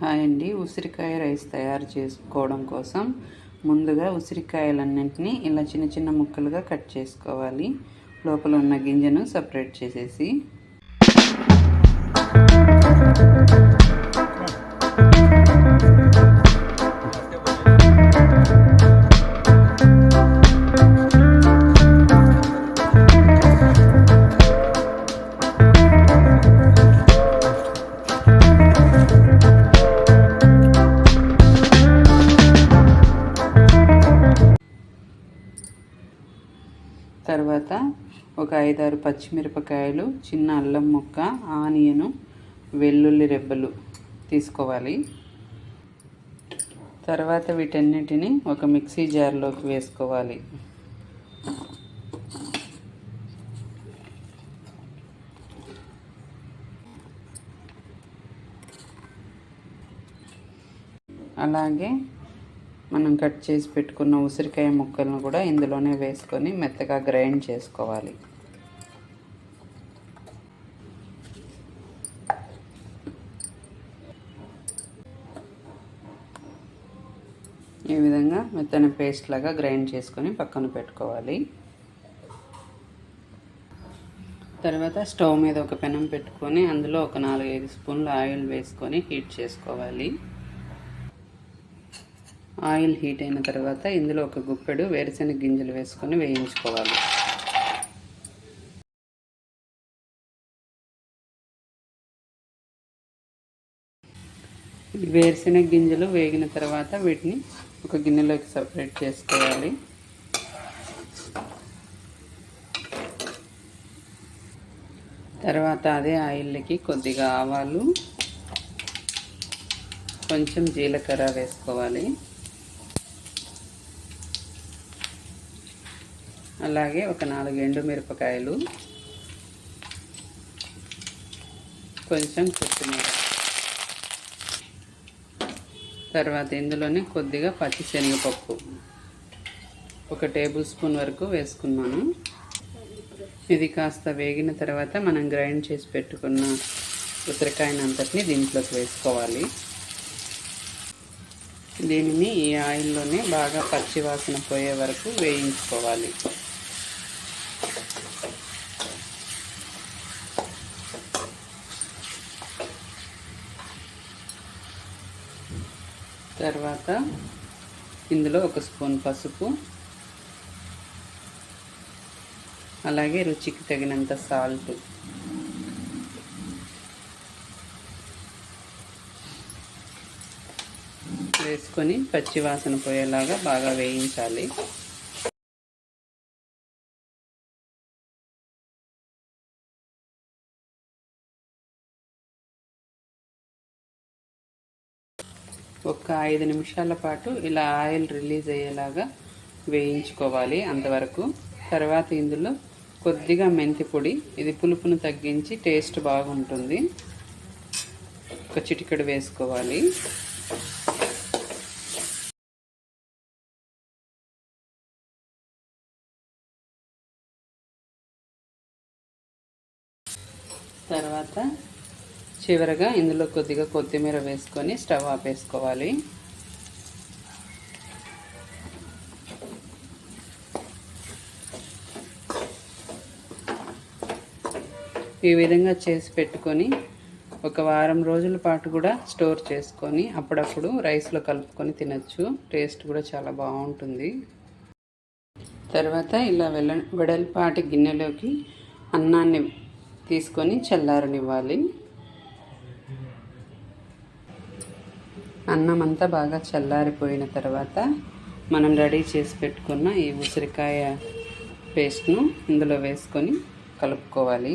Hi అండి. ఉసిరికాయ rice తయారు చేసుకోవడం కోసం ముందుగా ఉసిరికాయలన్నింటినీ ఇలా చిన్న చిన్న ముక్కలుగా కట్ చేసుకోవాలి. లోపల ఉన్న గింజను సపరేట్ చేసేసి. తర్వాత ఒక ఐదారు పచ్చిమిరపకాయలు చిన్న అల్లం ముక్క ఆనియను వెల్లుల్లి రెబ్బలు తీసుకోవాలి. తర్వాత వీటన్నిటిని ఒక మిక్సీ జార్లోకి వేసుకోవాలి. అలాగే మనం కట్ చేసి పెట్టుకున్న ఉసిరికాయ ముక్కలను కూడా ఇందులోనే వేసుకొని మెత్తగా గ్రైండ్ చేసుకోవాలి. ఈ విధంగా మెత్తని పేస్ట్ లాగా గ్రైండ్ చేసుకొని పక్కన పెట్టుకోవాలి. తర్వాత స్టవ్ మీద ఒక పెనం పెట్టుకొని అందులో ఒక నాలుగైదు స్పూన్లు ఆయిల్ వేసుకొని హీట్ చేసుకోవాలి. ఆయిల్ హీట్ అయిన తర్వాత ఇందులో ఒక గుప్పెడు వేరుశెనగ గింజలు వేసుకొని వేయించుకోవాలి. వేరుశెనగ గింజలు వేగిన తర్వాత వీటిని ఒక గిన్నెలోకి సపరేట్ చేసుకోవాలి. తర్వాత అదే ఆయిల్కి కొద్దిగా ఆవాలు కొంచెం జీలకర్ర వేసుకోవాలి. అలాగే ఒక నాలుగు ఎండు మిరపకాయలు కొంచెం కొత్తిమీర. తర్వాత ఇందులోనే కొద్దిగా పచ్చిశనగపప్పు ఒక టేబుల్ స్పూన్ వరకు వేసుకున్నాను. ఇది కాస్త వేగిన తర్వాత మనం గ్రైండ్ చేసి పెట్టుకున్న ఉసిరికాయనంతటిని దీంట్లోకి వేసుకోవాలి. దీనిని ఈ ఆయిల్లోనే బాగా పచ్చి వాసన పోయే వరకు వేయించుకోవాలి. తర్వాత ఇందులో ఒక స్పూన్ పసుపు అలాగే రుచికి తగినంత సాల్ట్. వేసుకొని పచ్చివాసన పోయేలాగా బాగా వేయించాలి. ఒక ఐదు నిమిషాల పాటు ఇలా ఆయిల్ రిలీజ్ అయ్యేలాగా వేయించుకోవాలి అంతవరకు. తర్వాత ఇందులో కొద్దిగా మెంతి పొడి ఇది పులుపును తగ్గించి టేస్ట్ బాగుంటుంది. ఒక చిటికెడు వేసుకోవాలి. తర్వాత చివరగా ఇందులో కొద్దిగా కొత్తిమీర వేసుకొని స్టవ్ ఆపేసుకోవాలి. ఈ విధంగా చేసి పెట్టుకొని ఒక వారం రోజుల పాటు కూడా స్టోర్ చేసుకొని అప్పుడప్పుడు రైస్లో కలుపుకొని తినచ్చు. టేస్ట్ కూడా చాలా బాగుంటుంది. తర్వాత ఇలా వెల వెడల్పాటి గిన్నెలోకి అన్నాన్ని తీసుకొని చల్లారనివ్వాలి. అన్నం అంతా బాగా చల్లారిపోయిన తర్వాత మనం రెడీ చేసి పెట్టుకున్న ఈ ఉసిరికాయ పేస్ట్ను ఇందులో వేసుకొని కలుపుకోవాలి.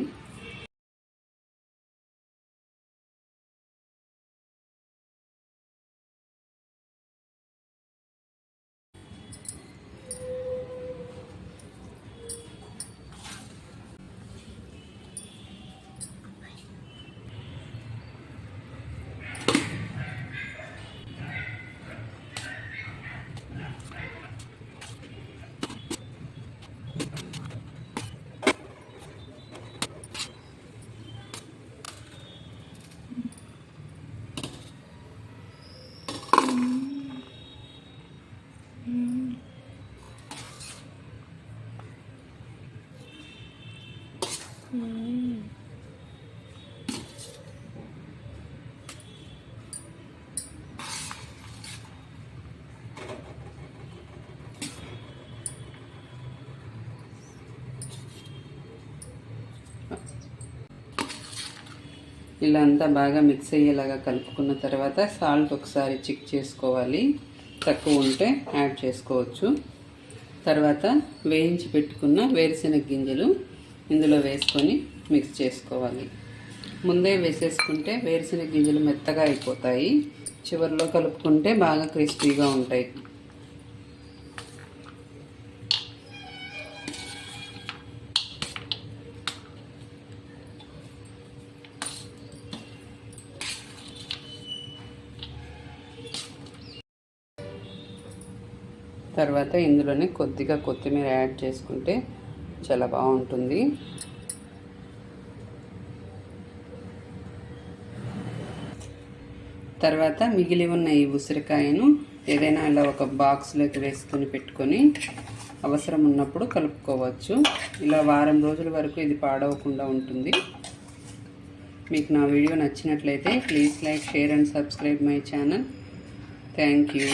ఇలా అంతా బాగా మిక్స్ అయ్యేలాగా కలుపుకున్న తర్వాత సాల్ట్ ఒకసారి చెక్ చేసుకోవాలి. తక్కువ ఉంటే యాడ్ చేసుకోవచ్చు. తర్వాత వేయించి పెట్టుకున్న వేరుశెనగ గింజలు ఇందులో వేసుకొని మిక్స్ చేసుకోవాలి. ముందే వేసేసుకుంటే వేరుశెనగ గింజలు మెత్తగా అయిపోతాయి. చివరిలో కలుపుకుంటే బాగా క్రిస్పీగా ఉంటాయి. తర్వాత ఇందులోనే కొద్దిగా కొత్తిమీర యాడ్ చేసుకుంటే చాలా బాగుంటుంది. తర్వాత మిగిలి ఉన్న ఈ ఉసిరికాయను ఏదైనా ఇలా ఒక బాక్స్లోకి వేసుకొని పెట్టుకొని అవసరం ఉన్నప్పుడు కలుపుకోవచ్చు. ఇలా వారం రోజుల వరకు ఇది పాడవకుండా ఉంటుంది. మీకు నా వీడియో నచ్చినట్లయితే please like share and subscribe my channel. Thank you.